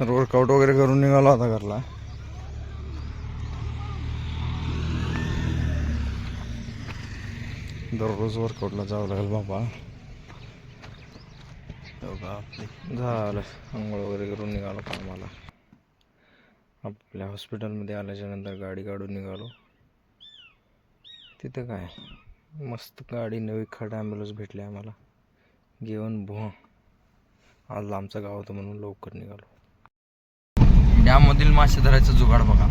तर वर्कआउट वगैरे करून निघालो आता घरला. दररोज वर्कआउटला जावं लागेल बाबा. हो झालं. आंघोळ वगैरे करून निघालो कामाला. आपल्या हॉस्पिटलमध्ये आल्याच्यानंतर गाडी काढून निघालो. तिथं काय? मस्त गाडी नवी खाट ॲम्ब्युलन्स भेटली आम्हाला. घेऊन भुवा. आज आमचं गाव होतं म्हणून लवकर निघालो. डॅममधील मासे धरायचं जुगाड बघा.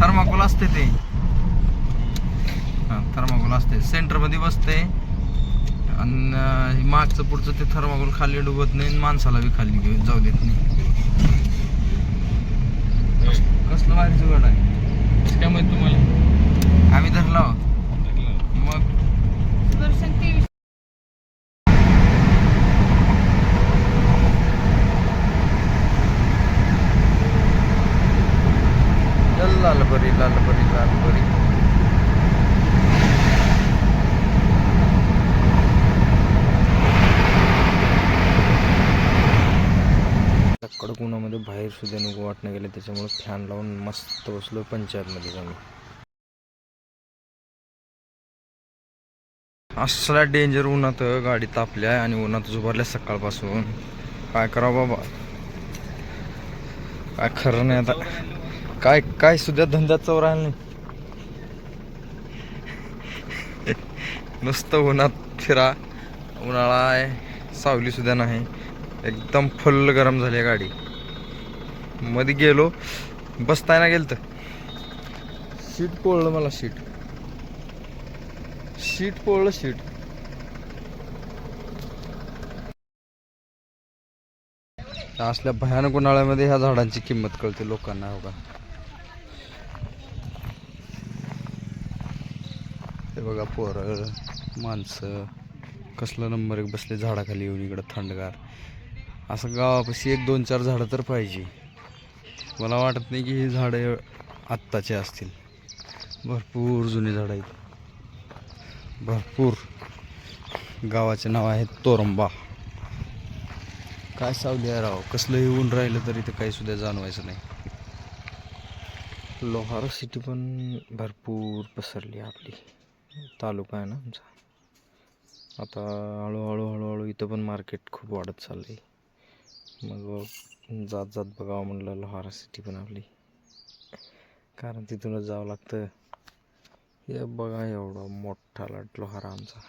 थर्माकोल असते ते. हा थर्माकोल असते. सेंटरमध्ये बसते. आणि मागचं पुढचं ते थर्माकोल खाली डुबत नाही आणि माणसाला बी खाली घेऊन जाऊ देत नाही. कसलं भारी जुगाड आहे. काय माहीत तुम्हाला आम्ही धरला लाल बरी लाल बरी लाल बरी कडक उन्हामध्ये बाहेर सुद्धा नको वाटणं गेलं त्याच्यामुळे फॅन लावून मस्त बसलो पंचायतमध्ये आम्ही असला डेंजर उन्हात गाडी तापल्या आणि उन्हात झुबारल्या सकाळपासून. काय करावं बाबा? काय खरं नाही आता. काय काय सुद्धा धंद्यात चव राहिला नाही. नुसतं उन्हात फिरा उन्हाळा आहे सावली सुद्धा नाही. एकदम फुल्ल गरम झाली आहे गाडी. मध्ये गेलो बसताय ना गेलं तर सीट पोळलं मला सीट. Seat पोळलं seat. असल्या भयानक उन्हाळ्यामध्ये ह्या झाडांची किंमत कळते लोकांना हो का? हे बघा पोरं माणसं. कसलं नंबर एक बसले झाडाखाली येऊन इकडं थंडगार. असं गावापाशी एक दोन चार झाडं तर पाहिजे. मला वाटत नाही की ही झाडं आत्ताची असतील. भरपूर जुनी झाडं आहेत. भरपूर. गावाचे नाव आहे तोरंबा. काय सावली आहे राव? कसलंही ऊन राहिलं तरी ते काही सुद्धा जाणवायचं नाही. लोहार सिटी पण भरपूर पसरली आपली. तालुका आहे ना आमचा. आता हळूहळू हळूहळू इथं पण मार्केट खूप वाढत चाललं आहे मग जात जात बघावं म्हणलं लोहारा सिटी पण आपली. कारण तिथूनच जावं लागतं. हे बघा एवढा मोठा लाट लोहारा आमचा.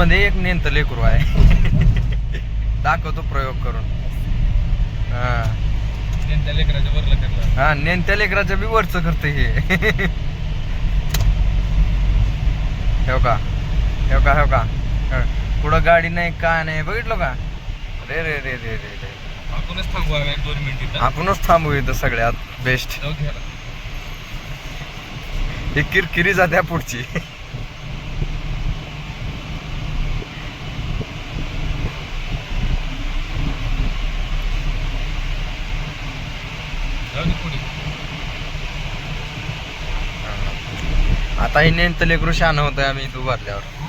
मध्ये एक नेंत लेकरू आहे. दाखवतो प्रयोग करून. हा. त्यांच्या लेकराच्या वरला करला हा नेंत्या लेकराच्या बी वरच करते हे. हेव का हेव का हेव का हं. पुढं गाडी नाही काय नाही बघितलं का? रे रे रे रे रे रे. आपणच थांबू आम्ही एक दोन मिनिट इथं. आपणच थांबू इथं सगळ्यात बेस्ट जाऊ ही किरकिरी जात्या पुढची. आता हे नेंतले कृषी शहाणं आम्ही दुभारल्यावर